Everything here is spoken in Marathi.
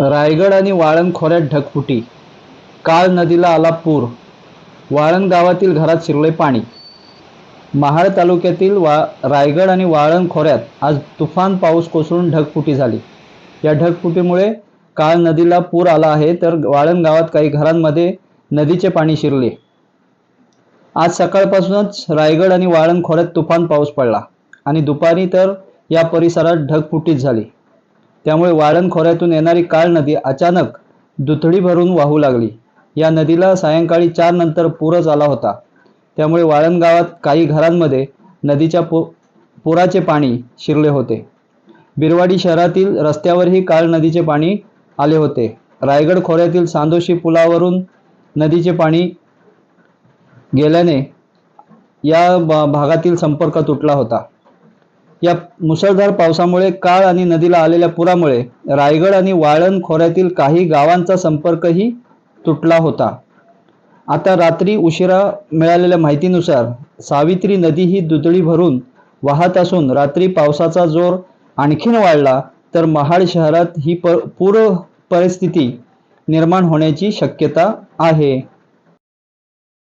रायगड आणि वाळण खोऱ्यात ढगफुटी. काळ नदीला आला पूर. वाळण गावातील घरात शिरले पाणी. महाड तालुक्यातील वा रायगड आणि वाळण खोऱ्यात आज तुफान पाऊस कोसळून ढगफुटी झाली. या ढगफुटीमुळे काळ नदीला पूर आला आहे तर वाळण गावात काही घरांमध्ये नदीचे पाणी शिरले. आज सकाळपासूनच रायगड आणि वाळण खोऱ्यात तुफान पाऊस पडला आणि दुपारी तर या परिसरात ढगफुटीच झाली. त्यामुळे वाळण खोऱ्यातून येणारी काळ नदी अचानक दुथडी भरून वाहू लागली. या नदीला सायंकाळी चार नंतर पूरच आला होता. त्यामुळे वाळण गावात काही घरांमध्ये नदीच्या पु पुराचे पाणी शिरले होते. बिरवाडी शहरातील रस्त्यावरही काळ नदीचे पाणी आले होते. रायगड खोऱ्यातील सांदोशी पुलावरून नदीचे पाणी गेल्याने या भागातील संपर्क तुटला होता. या मुसळधार पावसामुळे काळ आणि नदीला आलेल्या पुरामुळे रायगड आणि वाळण खोऱ्यातील काही गावांचा संपर्कही तुटला होता. आता रात्री उशिरा मिळालेल्या माहितीनुसार सावित्री नदी ही दुथडी भरून वाहत असून रात्री पावसाचा जोर आणखीन वाढला तर महाड शहरात ही प पूर परिस्थिती निर्माण होण्याची शक्यता आहे.